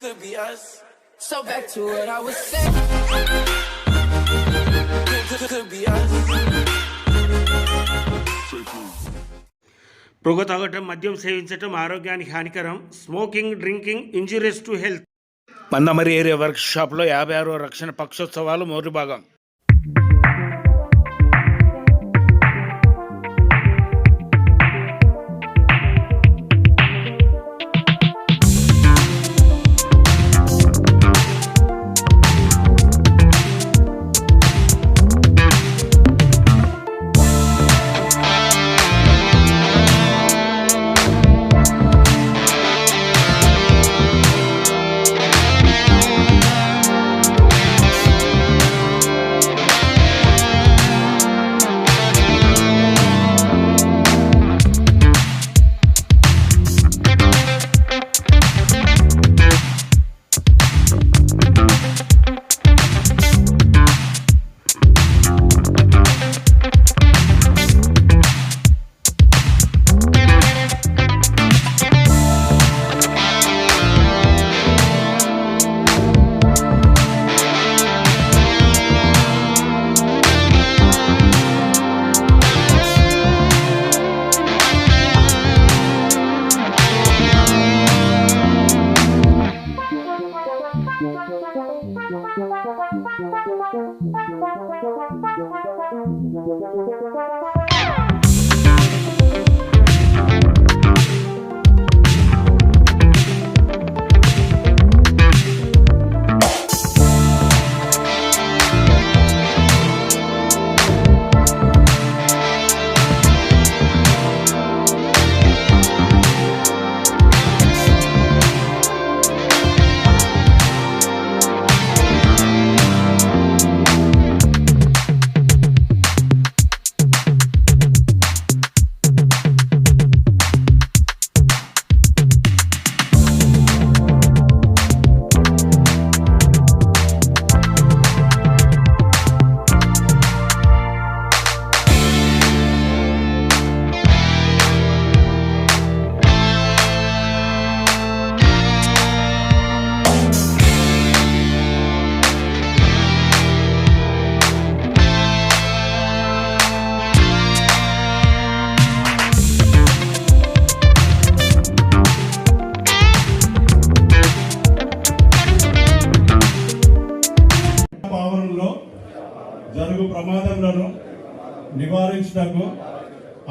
Could be us. So back to what I was saying. Could, could, could be us. పొగ తాగటం మద్యం సేవించటం ఆరోగ్యానికి హానికరం smoking drinking injuries to health పందమరి area work షాప్లో యాభై ఆరో రక్షణ పక్షోత్సవాలు మొదటి భాగం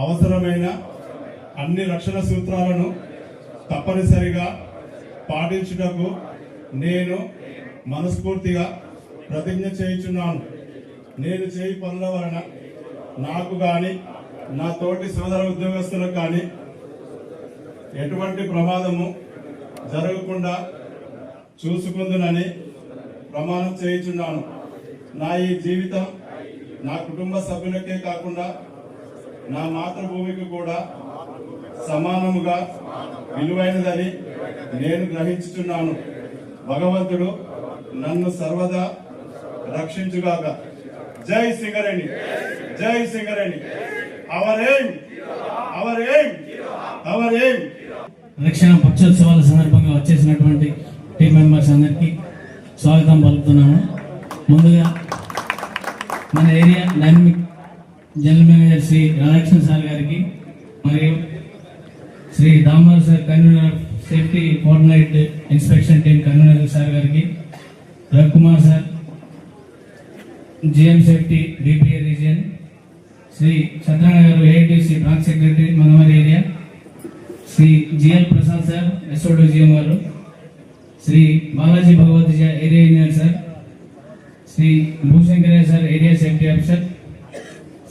అవసరమైన అన్ని రక్షణ సూత్రాలను తప్పనిసరిగా పాటించుటకు నేను మనస్ఫూర్తిగా ప్రతిజ్ఞ చేయుచున్నాను. నేను చేయి పనుల వలన నాకు కానీ నా తోటి సోదర ఉద్యోగస్తులకు కానీ ఎటువంటి ప్రమాదము జరగకుండా చూసుకుందునని ప్రమాణం చేయుచున్నాను. నా ఈ జీవితం నా కుటుంబ సభ్యులకే కాకుండా నా మాతృభూమికి కూడా సమానముగా విలువైనదని నేను గ్రహించుతున్నాను భగవంతుడు నన్ను సర్వదా రక్షించుగాక. జై సింగరేణి. జై Singareni. Our. Aim our. Aim our. Aim రక్షణ పక్షోత్సవాల సందర్భంగా వచ్చేసినటువంటి టీం మెంబర్స్ అందరికీ స్వాగతం పలుకుతున్నాము ముందుగా మన area dynamic general manager Shri Radhakrishna sir గారికి మరియు Shri Damodar sir convener safety coordinate inspection team convener sir గారికి Ravikumar sir GM safety DPA region Shri Chandranna గారు AITC branch secretary మనమర్ area Shri G L Prasad sir ఎస్ఓడో GM గారు Shri Balaji భగవద్జ area engineer sir Shri Bhushankaraiah sir area safety officer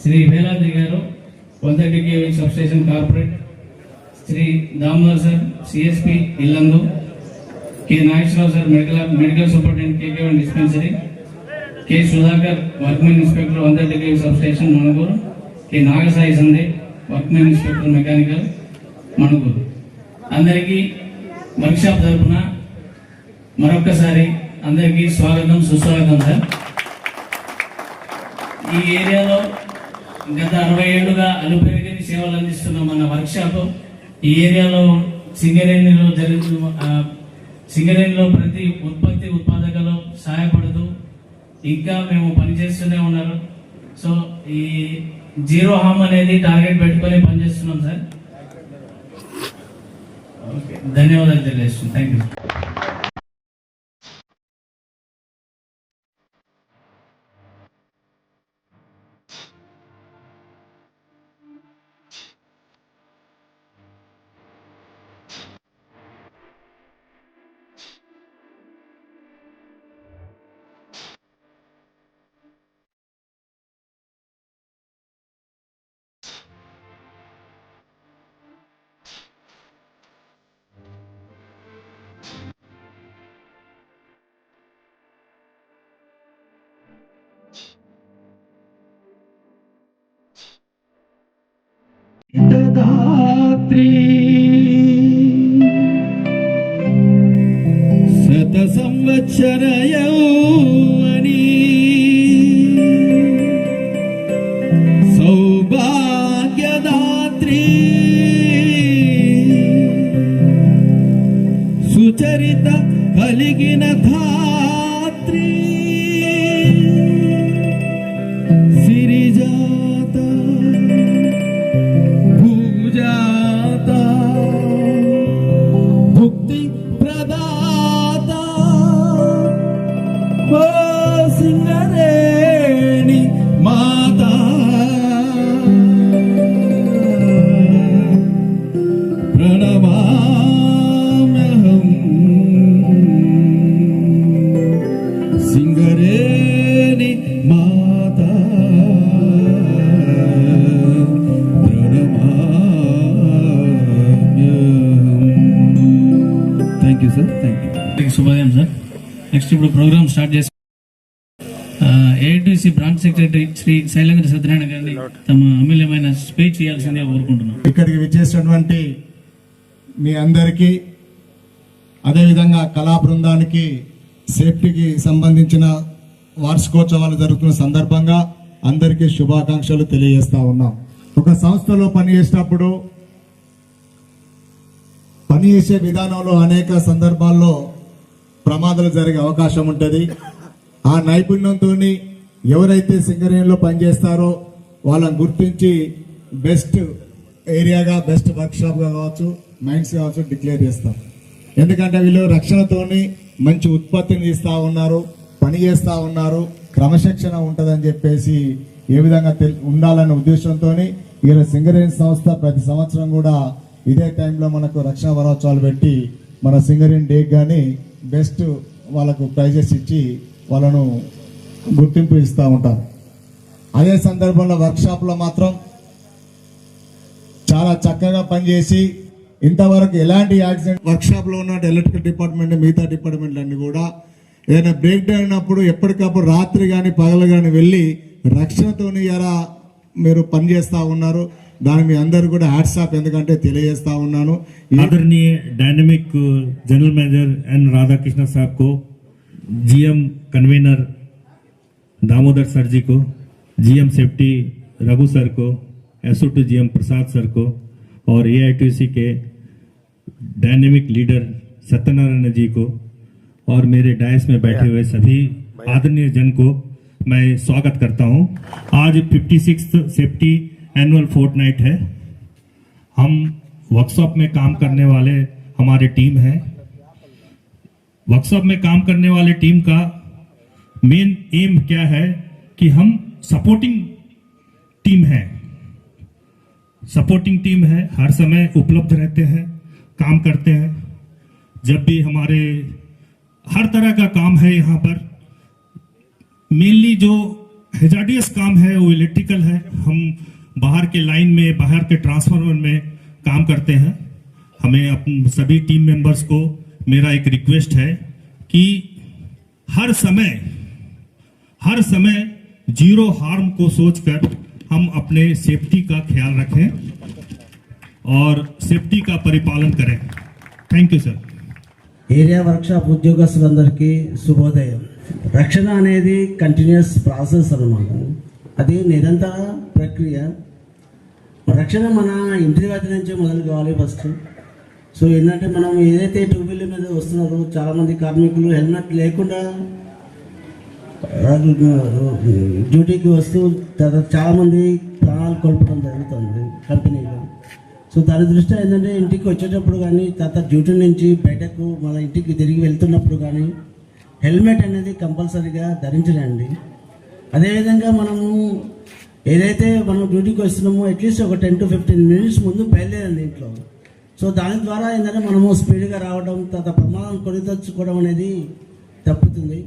Shri Veladri గారు వంతటి KV sub corporate Shri Damodar sir CSP Yellandu K Nageswararao sir medical medical superintendent KK one dispensary K Sudhakar workmen inspector వంతటి KV sub Manuguru K Nagasai Sandeep workmen inspector mechanical Manuguru. అందరికీ workshop తరపున మరొక్కసారి అందరికీ స్వాగతం సుస్వాగతం sir. ఈ ఏరియాలో గత అరవై ఏళ్ళుగా అనుపరిగని సేవలు అందిస్తున్న మన వర్క్షాప్ ఈ ఏరియాలో సింగరేణిలో జరుగుతున్న సింగరేణిలో ప్రతి ఉత్పత్తి ఉత్పాదకలో సహాయపడుతూ ఇంకా మేము పనిచేస్తూనే ఉన్నారు. సో ఈ జీరో హామ్ అనేది టార్గెట్ పెట్టుకొని పనిచేస్తున్నాం సార్. ఓకే ధన్యవాదాలు తెలియజేస్తున్నాం. థ్యాంక్ యూ శత సంవత్సర నెక్స్ట్ ఇప్పుడు ప్రోగ్రామ్ స్టార్ట్ చేసి AITC branch secretary Shri Shailendra Satyanarayana గారిని తమ అమూల్యమైన స్పీచ్ ఇవ్వాల్సిందిగా కోరుకుంటున్నాం. ఇక్కడికి విచ్చేసినటువంటి మీ అందరికీ అదేవిధంగా కళా బృందానికి సేఫ్టీకి సంబంధించిన వార్షికోత్సవాలు జరుగుతున్న సందర్భంగా అందరికీ శుభాకాంక్షలు తెలియజేస్తా ఉన్నాం. ఒక సంస్థలో పనిచేసేటప్పుడు పనిచేసే విధానంలో అనేక సందర్భాల్లో ప్రమాదాలు జరిగే అవకాశం ఉంటుంది. ఆ నైపుణ్యంతో ఎవరైతే సింగరేణిలో పనిచేస్తారో వాళ్ళని గుర్తించి బెస్ట్ ఏరియాగా బెస్ట్ వర్క్షాప్గా కావచ్చు మైండ్స్ కావచ్చు డిక్లేర్ చేస్తాం ఎందుకంటే వీళ్ళు రక్షణతోని మంచి ఉత్పత్తిని ఇస్తూ ఉన్నారు పని చేస్తూ ఉన్నారు క్రమశిక్షణ ఉంటుందని చెప్పేసి ఏ విధంగా తెల్- ఉండాలనే ఉద్దేశంతో వీళ్ళ సింగరేణి సంస్థ ప్రతి సంవత్సరం కూడా ఇదే టైంలో మనకు రక్షణ వరోత్సవాలు పెట్టి మన సింగరేణి డే కానీ బెస్ట్ వాళ్ళకు ప్రైజెస్ ఇచ్చి వాళ్ళను గుర్తింపు ఇస్తూ ఉంటారు. అదే సందర్భంలో వర్క్షాప్లో మాత్రం చాలా చక్కగా పనిచేసి ఇంతవరకు ఎలాంటి యాక్సిడెంట్ వర్క్షాప్లో ఉన్నట్టు ఉన్న ఎలక్ట్రికల్ డిపార్ట్మెంట్ మిగతా డిపార్ట్మెంట్లు అన్ని కూడా ఏదైనా బ్రేక్ డౌన్ అయినప్పుడు ఎప్పటికప్పుడు రాత్రి కానీ పగలు కానీ వెళ్ళి రక్షణతోని ఎలా మీరు పనిచేస్తూ ఉన్నారు. దాని మీ అందరు కూడా హ్యాట్సాప్ ఎందుకంటే తెలియజేస్తా ఉన్నాను ఈ आदरणीय dynamic general manager N Radhakrishna साहब को GM convener Damodar sir ji को जीएम सेफ्टी रघु सर को SO to GM Prasad sir को और एआईटीसी के डायनेमिक लीडर सत्यनारायण जी को और मेरे डायस में बैठे हुए सभी आदरणीय जन को मैं स्वागत करता हूं आज 56th सेफ्टी annual fortnight है। हम वर्कशॉप में काम करने वाले हमारे टीम है। वर्कशॉप में काम करने वाले टीम का मेन एम क्या है कि हम सपोर्टिंग टीम है। सपोर्टिंग टीम है, हर समय उपलब्ध रहते हैं, काम करते हैं। जब भी हमारे हर तरह का काम है यहाँ पर मेनली जो हेजाडियस काम है, वो इलेक्ट्रिकल है। हम बाहर के लाइन में बाहर के ट्रांसफार्मर में काम करते हैं हमें अपन सभी टीम मेंबर्स को मेरा एक रिक्वेस्ट है कि हर समय हर समय जीरो हार्म को सोचकर हम अपने सेफ्टी का ख्याल रखें और सेफ्टी का परिपालन करें thank you sir area workshop ఉద్యోగస్తులందరికీ శుభోదయం రక్షణ అనేది కంటిన్యూస్ ప్రాసెస్ అన్నమాట అది నిరంతర ప్రక్రియ. రక్షణ మన ఇంటి దగ్గర నుంచే మొదలు కావాలి ఫస్ట్ సో ఏంటంటే మనం ఏదైతే టూ వీలర్ మీద వస్తున్నారో చాలామంది కార్మికులు హెల్మెట్ లేకుండా డ్యూటీకి వస్తూ తర్వాత చాలామంది ప్రాణాలు కోల్పోవడం జరుగుతుంది కంపెనీలో. సో దాని దృష్ట్యా ఏంటంటే ఇంటికి వచ్చేటప్పుడు కానీ తర్వాత డ్యూటీ నుంచి బయటకు మన ఇంటికి తిరిగి వెళ్తున్నప్పుడు కానీ హెల్మెట్ అనేది కంపల్సరీగా ధరించడండి అదేవిధంగా మనము ఏదైతే మనం డ్యూటీకి వస్తున్నామో అట్లీస్ట్ ఒక టెన్ టు ఫిఫ్టీన్ మినిట్స్ ముందు బయలుదేరండి ఇంట్లో. సో దాని ద్వారా ఏంటంటే మనము స్పీడ్గా రావడం తర్వాత ప్రమాదం కొనితెచ్చుకోవడం అనేది తప్పుతుంది.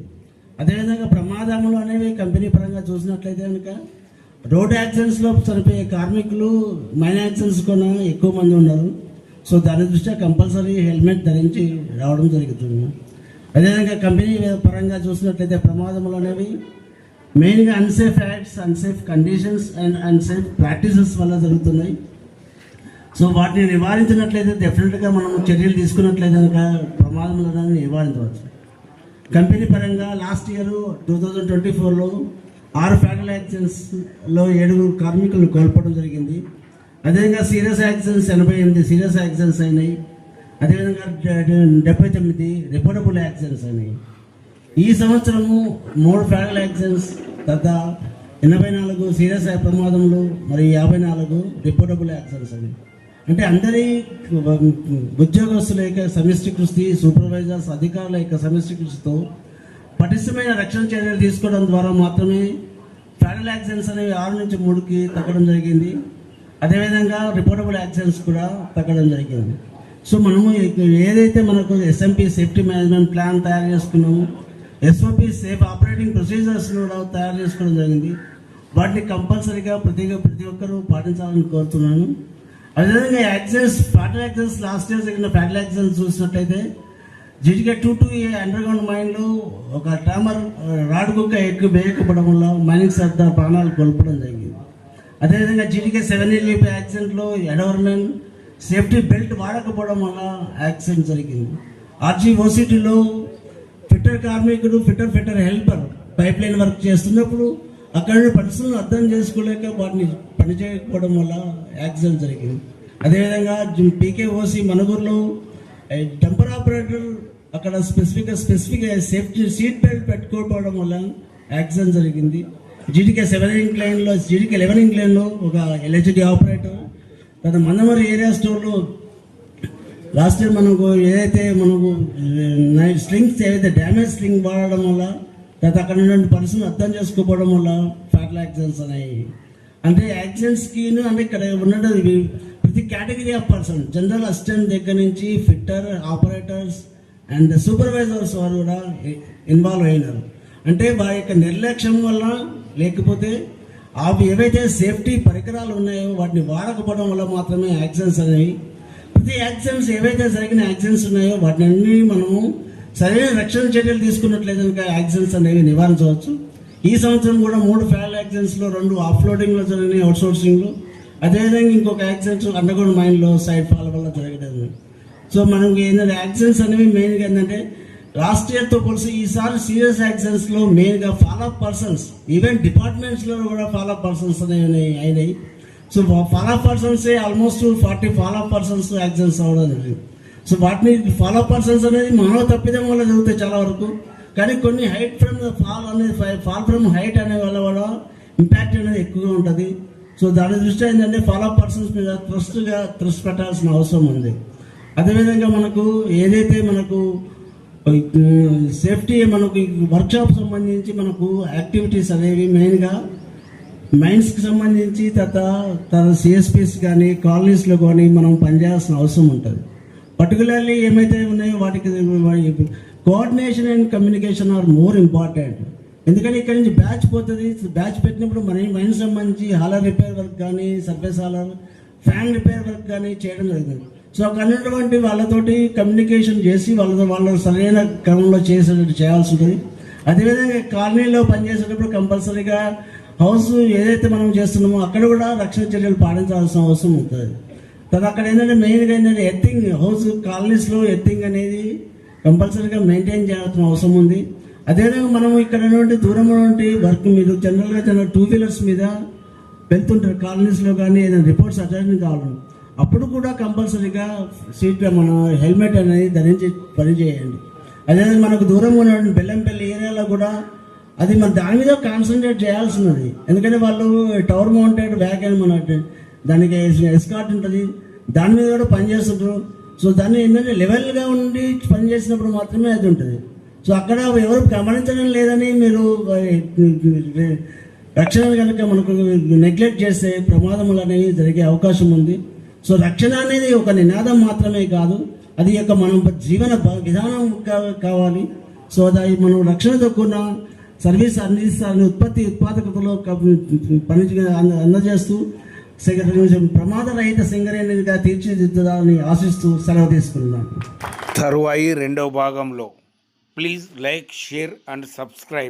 అదేవిధంగా ప్రమాదములు అనేవి కంపెనీ పరంగా చూసినట్లయితే కనుక రోడ్ యాక్సిడెంట్స్లో చనిపోయే కార్మికులు మైన్ యాక్సిడెంట్స్ కూడా ఎక్కువ మంది ఉన్నారు. సో దాని దృష్ట్యా కంపల్సరీ హెల్మెట్ ధరించి రావడం జరుగుతుంది. అదేవిధంగా కంపెనీ పరంగా చూసినట్లయితే ప్రమాదములు అనేవి మెయిన్గా unsafe acts unsafe conditions and unsafe practices వల్ల జరుగుతున్నాయి. సో వాటిని నివారించినట్లయితే డెఫినెట్గా మనం చర్యలు తీసుకున్నట్లయితే కనుక ప్రమాదంలో నివారించవచ్చు. కంపెనీ పరంగా last year two thousand twenty ఫోర్లో ఆరు ఫ్యాటల్ యాక్సిడెంట్స్లో ఏడుగురు కార్మికులను కోల్పోవడం జరిగింది. అదేవిధంగా సీరియస్ యాక్సిడెంట్స్ ఎనభై ఎనిమిది సీరియస్ యాక్సిడెంట్స్ అయినాయి. అదేవిధంగా డెబ్బై తొమ్మిది రిపోర్టబుల్ యాక్సిడెంట్స్ అయినాయి. ఈ సంవత్సరము మూడు ఫ్యాగల్ యాక్సిడెంట్స్ తర్వాత ఎనభై నాలుగు సీరియస్ ప్రమాదంలో మరియు యాభై నాలుగు రిపోర్టబుల్ యాక్సిడెంట్స్ అని. అంటే అందరి ఉద్యోగస్తుల యొక్క సమిష్టి కృషి సూపర్వైజర్స్ అధికారుల యొక్క సమిష్టి కృషితో పటిష్టమైన రక్షణ చర్యలు తీసుకోవడం ద్వారా మాత్రమే ఫ్యాగల్ యాక్సిడెంట్స్ అనేవి ఆరు నుంచి మూడుకి తగ్గడం జరిగింది. అదేవిధంగా రిపోర్టబుల్ యాక్సిడెంట్స్ కూడా తగ్గడం జరిగింది. సో మనము ఏదైతే మనకు ఎస్ఎంపీ సేఫ్టీ మేనేజ్మెంట్ ప్లాన్ తయారు చేసుకున్నాము ఎస్ఓపి సేఫ్ ఆపరేటింగ్ ప్రొసీజర్స్ కూడా తయారు చేసుకోవడం జరిగింది. వాటిని కంపల్సరీగా ప్రతి ప్రతి ఒక్కరూ పాటించాలని కోరుతున్నాను. అదేవిధంగా accidents fatal accidents last year జరిగిన ఫ్యాటల్ యాక్సిడెంట్స్ చూసినట్టయితే GTK two two A underground మైన్లో ఒక టామర్ రాడ్ కుక్క ఎక్కు వేయకపోవడం వల్ల మైనింగ్ సర్దార్ ప్రాణాలు కోల్పోవడం జరిగింది. అదేవిధంగా జిటికే సెవెన్ ఎల్ఈపీ యాక్సిడెంట్లో ఎడవర్మెన్ సేఫ్టీ బెల్ట్ వాడకపోవడం వల్ల యాక్సిడెంట్ జరిగింది. ఆర్జీ ఓసిటీలో ఫిట్టర్ కార్మికుడు fitter fitter helper pipe line work చేస్తున్నప్పుడు అక్కడ పరిస్థితులను అర్థం చేసుకోలేక వాటిని పని చేయకపోవడం వల్ల యాక్సిడెంట్ జరిగింది. అదేవిధంగా పీకే ఓసి మనుగురులో డంపర్ ఆపరేటర్ అక్కడ స్పెసిఫిక్గా స్పెసిఫిక్ సేఫ్టీ సీట్ బెల్ట్ పెట్టుకోకపోవడం వల్ల యాక్సిడెంట్ జరిగింది. జీడికే సెవెన్ ఇంక్లైన్లో జీడికే లెవెన్ ఇంక్లైన్లో ఒక ఎల్హెచ్డి ఆపరేటర్ తన మందమరి ఏరియా స్టోర్లో లాస్ట్ ఇయర్ మనకు ఏదైతే మనకు నైట్ ఏదైతే డ్యామేజ్ స్ట్రింగ్ వాడడం వల్ల తర్వాత అక్కడ ఉన్నటువంటి పరిస్థితిని అర్థం చేసుకోవడం వల్ల ఫ్యాటల్ యాక్సిడెంట్స్ అనేవి. అంటే యాక్సిడెంట్స్కి అంటే ఇక్కడ ఉన్నది ప్రతి category of person general assistant దగ్గర నుంచి ఫిట్టర్ ఆపరేటర్స్ అండ్ సూపర్వైజర్స్ వారు కూడా ఇన్వాల్వ్ అయినారు. అంటే వారి యొక్క నిర్లక్ష్యం వల్ల లేకపోతే అవి ఏవైతే సేఫ్టీ పరికరాలు ఉన్నాయో వాటిని వాడకపోవడం వల్ల మాత్రమే యాక్సిడెంట్స్ అనేవి ప్రతి యాక్సిడెంట్స్ ఏవైతే జరిగిన యాక్సిడెంట్స్ ఉన్నాయో వాటిని అన్ని మనము సరైన రక్షణ చర్యలు తీసుకున్నట్లయితే కనుక యాక్సిడెంట్స్ అనేవి నివారించవచ్చు. ఈ సంవత్సరం కూడా మూడు ఫ్యాల్ యాక్సిడెంట్స్లో రెండు ఆఫ్లోడింగ్లో జరిగినాయి అవుట్ సోర్సింగ్లో అదేవిధంగా ఇంకొక యాక్సిడెంట్స్ అండర్గ్రౌండ్ మైన్లో సైడ్ ఫాల్ వల్ల జరగడం సో మనకి ఏంటంటే యాక్సిడెంట్స్ అనేవి మెయిన్గా ఏంటంటే లాస్ట్ ఇయర్తో పోలిసి ఈసారి సీరియస్ యాక్సిడెంట్స్లో మెయిన్గా ఫాలోఅప్ పర్సన్స్ ఈవెన్ డిపార్ట్మెంట్స్లో కూడా ఫాలోఅప్ పర్సన్స్ అనేవి అయినాయి. So follow persons almost forty follow persons accidents అవ్వడం జరిగింది. సో వాటిని ఫాలో పర్సన్స్ అనేది మానవ తప్పిదం వల్ల జరుగుతాయి చాలా వరకు. కానీ కొన్ని హైట్ ఫ్రమ్ ఫాల్ అనేది ఫాల్ ఫ్రమ్ హైట్ అనే వల్ల ఇంపాక్ట్ అనేది ఎక్కువగా ఉంటుంది. సో దాని దృష్ట్యా ఏంటంటే ఫాలో పర్సన్స్ మీద ట్రస్ట్గా ట్రస్ట్ పెట్టాల్సిన అవసరం ఉంది. అదేవిధంగా మనకు ఏదైతే మనకు సేఫ్టీ మనకు వర్క్షాప్ సంబంధించి మనకు యాక్టివిటీస్ అనేవి మెయిన్గా మైన్స్కి సంబంధించి తర్వాత తర్వాత సిఎస్పీస్ కానీ కాలనీస్లో కానీ మనం పనిచేయాల్సిన అవసరం ఉంటుంది. పర్టికులర్లీ ఏమైతే ఉన్నాయో వాటికి coordination and communication are more important ఎందుకంటే ఇక్కడ నుంచి బ్యాచ్ పోతుంది బ్యాచ్ పెట్టినప్పుడు మన మైండ్ సంబంధించి హాలర్ రిపేర్ వర్క్ కానీ surface hauler fan repair work కానీ చేయడం జరుగుతుంది. సో అక్కడ ఉన్నటువంటి వాళ్ళతోటి కమ్యూనికేషన్ చేసి వాళ్ళతో వాళ్ళ సరైన క్రమంలో చేసేటట్టు చేయాల్సి ఉంటుంది. అదేవిధంగా కాలనీలో పనిచేసేటప్పుడు కంపల్సరీగా హౌస్ ఏదైతే మనం చేస్తున్నామో అక్కడ కూడా రక్షణ చర్యలు పాటించాల్సిన అవసరం ఉంటుంది. తర్వాత అక్కడ ఏంటంటే మెయిన్గా ఏంటంటే ఎత్తింగ్ హౌస్ కాలనీస్లో ఎర్థింగ్ అనేది కంపల్సరీగా మెయింటైన్ చేయాల్సిన అవసరం ఉంది. అదేవిధంగా మనం ఇక్కడ నుండి దూరంలో నుండి వర్క్ మీద జనరల్గా జనరల్ టూ వీలర్స్ మీద వెళ్తుంటారు. కాలనీస్లో కానీ ఏదైనా రిపోర్ట్స్ అటెండ్ కావాలి అప్పుడు కూడా కంపల్సరీగా సీట్ మనం హెల్మెట్ అనేది ధరించి పని చేయండి అదే మనకు దూరంగా ఉన్న బెల్లంపల్లి ఏరియాలో కూడా అది మన దాని మీద కాన్సన్ట్రేట్ చేయాల్సినది. ఎందుకంటే వాళ్ళు టవర్ మౌంటెడ్ బ్యాక్ అని మన దానికి ఎస్కాట్ ఉంటుంది. దాని మీద కూడా పనిచేస్తుంటారు సో దాన్ని ఏంటంటే లెవెల్గా ఉండి పని చేసినప్పుడు మాత్రమే అది ఉంటుంది. సో అక్కడ ఎవరు గమనించడం లేదని మీరు రక్షణ కనుక మనకు నెగ్లెక్ట్ చేస్తే ప్రమాదములు అనేవి జరిగే అవకాశం ఉంది. సో రక్షణ అనేది ఒక నినాదం మాత్రమే కాదు. అది యొక్క మనం జీవన విధానం కావాలి. సో అది మనం రక్షణతో కూడిన సర్వీస్ అందిస్తారని ఉత్పత్తి ఉత్పాదకతలో పని అందజేస్తూ సింగ- ప్రమాదరహిత సింగరేణిగా తీర్చిదిద్దాలని ఆశిస్తూ సెలవు తీసుకున్నాను తరువాయి రెండవ భాగంలో please like share and subscribe.